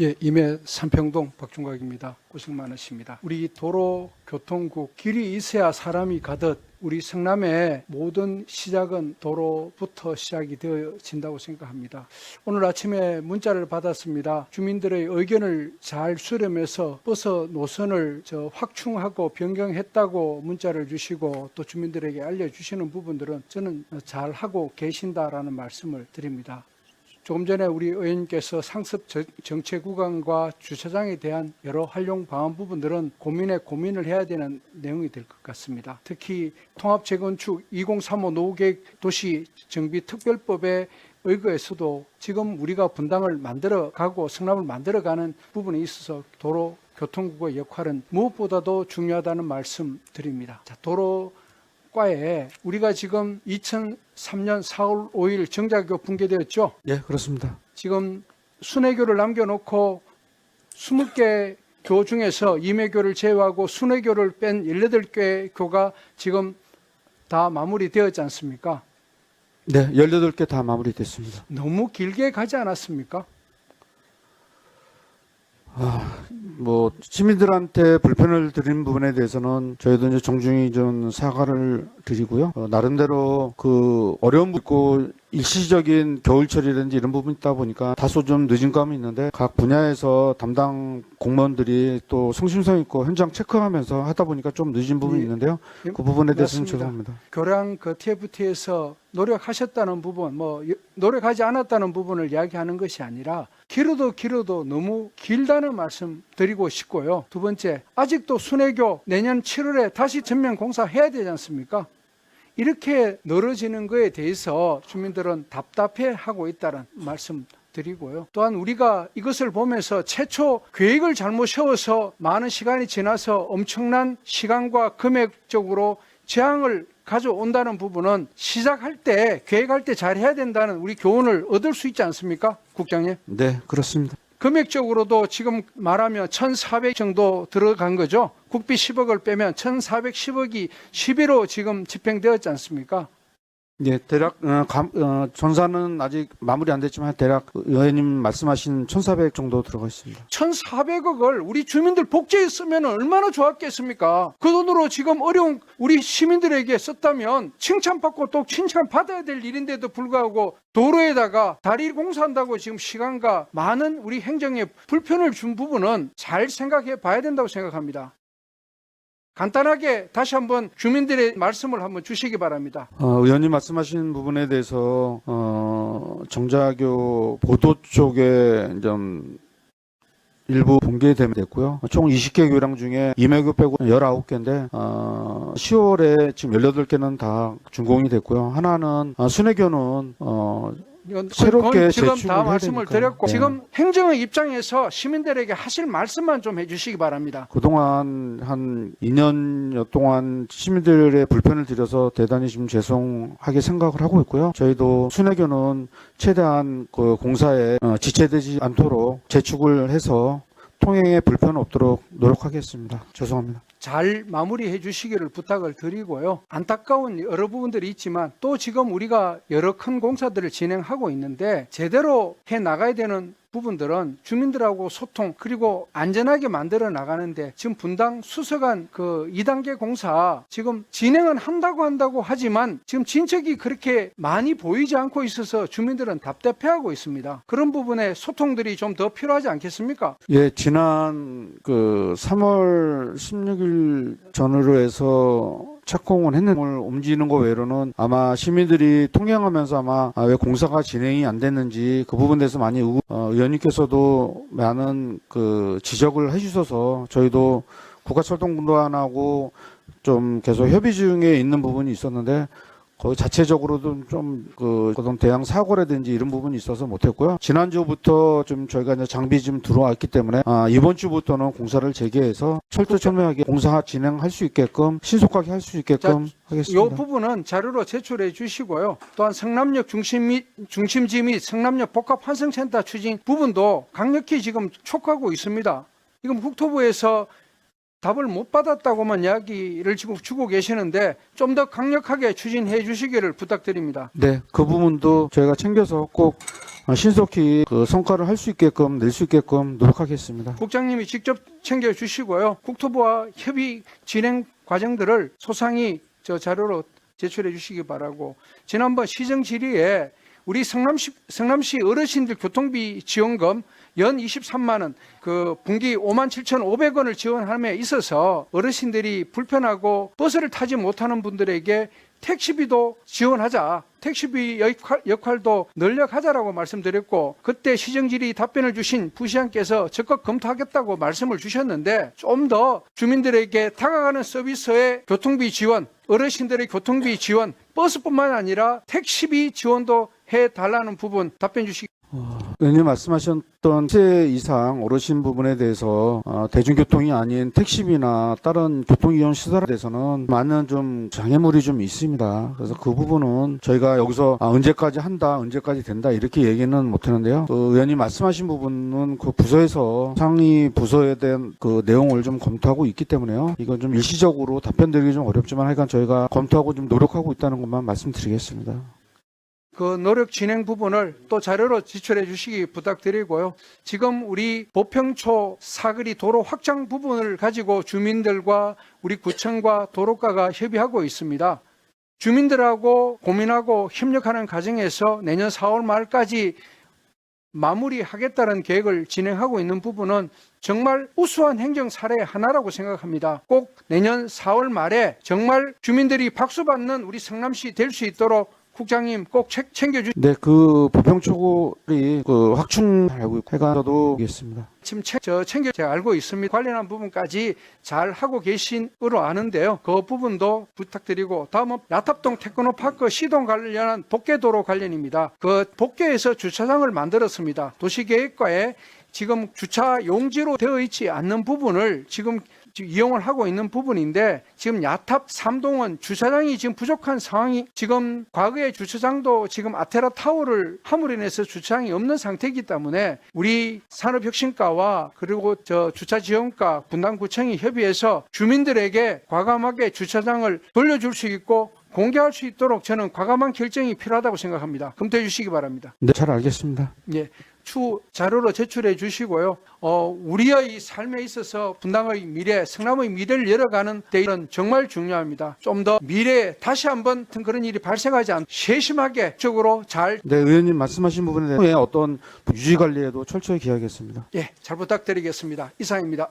예, 임해 삼평동 박중각입니다. 고생 많으십니다. 우리 도로교통국 길이 있어야 사람이 가듯 우리 성남의 모든 시작은 도로부터 시작이 되어진다고 생각합니다. 오늘 아침에 문자를 받았습니다. 주민들의 의견을 잘 수렴해서 버스 노선을 저 확충하고 변경했다고 문자를 주시고 또 주민들에게 알려주시는 부분들은 저는 잘 하고 계신다라는 말씀을 드립니다. 조금 전에 우리 의원님께서 상습 저- 정체 구간과 주차장에 대한 여러 활용 방안 부분들은 고민에 고민을 해야 되는 내용이 될 것 같습니다. 특히 통합 재건축 2035 노후계획 도시 정비 특별법에 의거해서도 지금 우리가 분당을 만들어 가고 성남을 만들어 가는 부분에 있어서 도로 교통국의 역할은 무엇보다도 중요하다는 말씀 드립니다. 자, 도로 과에 우리가 지금 2003년 4월 5일 정자교 붕괴되었죠. 예, 그렇습니다. 지금 순회교를 남겨놓고 20개 교 중에서 임해교를 제외하고 순회교를 뺀 18개 교가 지금 다 마무리되었지 않습니까? 네, 18개 다 마무리됐습니다. 너무 길게 가지 않았습니까? 뭐 시민들한테 불편을 드린 부분에 대해서는 저희도 이제 정중히 좀 사과를 드리고요. 어, 나름대로 그 어려운 부 있고 일시적인 겨울철이라든지 이런 부분이 있다 보니까 다소 좀 늦은 감이 있는데 각 분야에서 담당 공무원들이 또 성심성 있고 현장 체크하면서 하다 보니까 좀 늦은 부분이 예. 있는데요. 그 부분에 대해서는 맞습니다. 죄송합니다. 교량 그 TFT에서 노력하셨다는 부분, 뭐 여- 노력하지 않았다는 부분을 이야기하는 것이 아니라 길어도 길어도 너무 길다는 말씀 드리고 싶고요. 두 번째, 아직도 순회교 내년 7월에 다시 전면 공사해야 되지 않습니까? 이렇게 늘어지는 거에 대해서 주민들은 답답해 하고 있다는 말씀 드리고요. 또한 우리가 이것을 보면서 최초 계획을 잘못 세워서 많은 시간이 지나서 엄청난 시간과 금액적으로 재앙을 가져온다는 부분은 시작할 때 계획할 때 잘해야 된다는 우리 교훈을 얻을 수 있지 않습니까? 국장님. 네, 그렇습니다. 금액적으로도 지금 말하면 1,400 정도 들어간 거죠. 국비 10억을 빼면 1,410억이 11호 지금 집행되었지 않습니까? 예, 대략 어, 감, 어, 전사는 아직 마무리 안 됐지만 대략 의원님 말씀하신 1,400 정도 들어가 있습니다. 1,400억을 우리 주민들 쓰면 얼마나 좋았겠습니까? 그 돈으로 지금 어려운 우리 시민들에게 썼다면 칭찬받고 또 칭찬받아야 될 일인데도 불구하고 도로에다가 다리 공사한다고 지금 시간과 많은 우리 행정에 불편을 준 부분은 잘 생각해 봐야 된다고 생각합니다. 간단하게 다시 한번 주민들의 말씀을 한번 주시기 바랍니다. 어, 의원님 말씀하신 부분에 대해서 어, 정자교 보도 쪽에 좀 일부 공개됐고요. 총 20개 교량 중에 임해교 빼고 19개인데 어, 10월에 지금 18개는 다 준공이 됐고요. 하나는 어, 순회교는 어, 이건 새롭게 지금 다 말씀을. 드렸고 네. 지금 행정의 입장에서 시민들에게 하실 말씀만 좀 해주시기 바랍니다. 그동안 한 2년여 동안 시민들의 불편을 드려서 대단히 좀 죄송하게 생각을 하고 있고요. 저희도 순회교는 최대한 그 공사에 어, 지체되지 않도록 재축을 해서 통행에 불편 없도록 노력하겠습니다. 죄송합니다. 잘 마무리해 주시기를 부탁을 드리고요. 안타까운 여러 부분들이 있지만 또 지금 우리가 여러 큰 공사들을 진행하고 있는데 제대로 해 나가야 되는 부분들은 주민들하고 소통 그리고 안전하게 만들어 나가는데 지금 분당 수서간 그 2단계 공사 지금 진행은 한다고 한다고 하지만 지금 진척이 그렇게 많이 보이지 않고 있어서 주민들은 답답해하고 있습니다. 그런 부분에 소통들이 좀 더 필요하지 않겠습니까? 예, 지난 그 3월 16일 전후로 해서 착공을 했는데 옮기는 거 외로는 아마 시민들이 통행하면서 아마 아, 왜 공사가 진행이 안 됐는지 그 부분에 대해서 많이 의구- 어, 의원님께서도 많은 그 지적을 해주셔서 저희도 국가철도공단하고 좀 계속 협의 중에 있는 부분이 있었는데 거의 자체적으로도 좀그 어떤 대형 사고라든지 이런 부분이 있어서 못했고요. 지난주부터 좀 저희가 이제 장비 좀 들어왔기 때문에 아, 이번 주부터는 공사를 재개해서 철두철미하게 공사 진행할 수 있게끔 신속하게 할 수 있게끔 이 하겠습니다. 부분은 자료로 제출해 주시고요. 또한 성남역 중심 및 중심지 및 성남역 복합 환승센터 추진 부분도 강력히 지금 촉구하고 있습니다. 지금 국토부에서 답을 못 받았다고만 이야기를 지금 주고 계시는데 좀 더 강력하게 추진해 주시기를 부탁드립니다. 네, 그 부분도 저희가 챙겨서 꼭 어, 신속히 그 성과를 할 수 있게끔 낼 수 있게끔 노력하겠습니다. 국장님이 직접 챙겨 주시고요. 국토부와 협의 진행 과정들을 소상히 저 자료로 제출해 주시기 바라고 지난번 시정 질의에 우리 성남시 성남시 어르신들 교통비 지원금 연 23만 원, 그 분기 5만 7,500원을 지원함에 있어서 어르신들이 불편하고 버스를 타지 못하는 분들에게 택시비도 지원하자. 택시비 역할, 역할도 늘려가자라고 말씀드렸고 그때 시정질의 답변을 주신 부시장께서 적극 검토하겠다고 말씀을 주셨는데 좀 더 주민들에게 다가가는 서비스의 교통비 지원, 어르신들의 교통비 지원, 버스뿐만 아니라 택시비 지원도 해 달라는 부분 답변 주시기 의원님 말씀하셨던 세 이상 어르신 부분에 대해서 어, 대중교통이 아닌 택시비나 다른 교통이용 시설에 대해서는 많은 좀 장애물이 좀 있습니다. 그래서 그 부분은 저희가 여기서 아, 언제까지 한다, 언제까지 된다 이렇게 얘기는 못하는데요. 그 의원님 말씀하신 부분은 그 부서에서 상위 부서에 대한 그 내용을 좀 검토하고 있기 때문에요. 이건 좀 일시적으로 답변드리기 좀 어렵지만 하여간 저희가 검토하고 좀 노력하고 있다는 것만 말씀드리겠습니다. 그 노력 진행 부분을 또 자료로 지출해 주시기 부탁드리고요. 지금 우리 보평초 사거리 도로 확장 부분을 가지고 주민들과 우리 구청과 도로가가 협의하고 있습니다. 주민들하고 고민하고 협력하는 과정에서 내년 4월 말까지 마무리하겠다는 계획을 진행하고 있는 부분은 정말 우수한 행정 사례 하나라고 생각합니다. 꼭 내년 4월 말에 정말 주민들이 박수받는 우리 성남시 될 수 있도록 국장님 꼭 책- 챙겨주. 네, 그 부평초골이 그 확충 알고 있고 해가 저도 보겠습니다. 지금 챙, 저 챙겨 제가 알고 있습니다. 관련한 부분까지 잘 하고 계신 으로 아는데요. 그 부분도 부탁드리고 다음은 야탑동 테크노파크 시동 관련한 복개도로 관련입니다. 그 복개에서 주차장을 만들었습니다. 도시계획과에 지금 주차 용지로 되어 있지 않는 부분을 지금 지금 이용을 하고 있는 부분인데 지금 야탑 삼동은 주차장이 지금 부족한 상황이 지금 과거의 주차장도 지금 아테라 타워를 함으로 인해서 주차장이 없는 상태이기 때문에 우리 산업혁신과와 그리고 저 주차지원과 분당구청이 협의해서 주민들에게 과감하게 주차장을 돌려줄 수 있고 공개할 수 있도록 저는 과감한 결정이 필요하다고 생각합니다. 검토해 주시기 바랍니다. 네, 잘 알겠습니다. 예, 추 자료로 제출해 주시고요. 어, 우리의 삶에 있어서 분당의 미래, 성남의 미래를 열어가는 데는 정말 중요합니다. 좀 더 미래에 다시 한번 그런 일이 발생하지 않 세심하게 적으로 잘, 네, 의원님 말씀하신 부분에 대해 어떤 유지 관리에도 철저히 기하겠습니다. 예, 잘 부탁드리겠습니다. 이상입니다.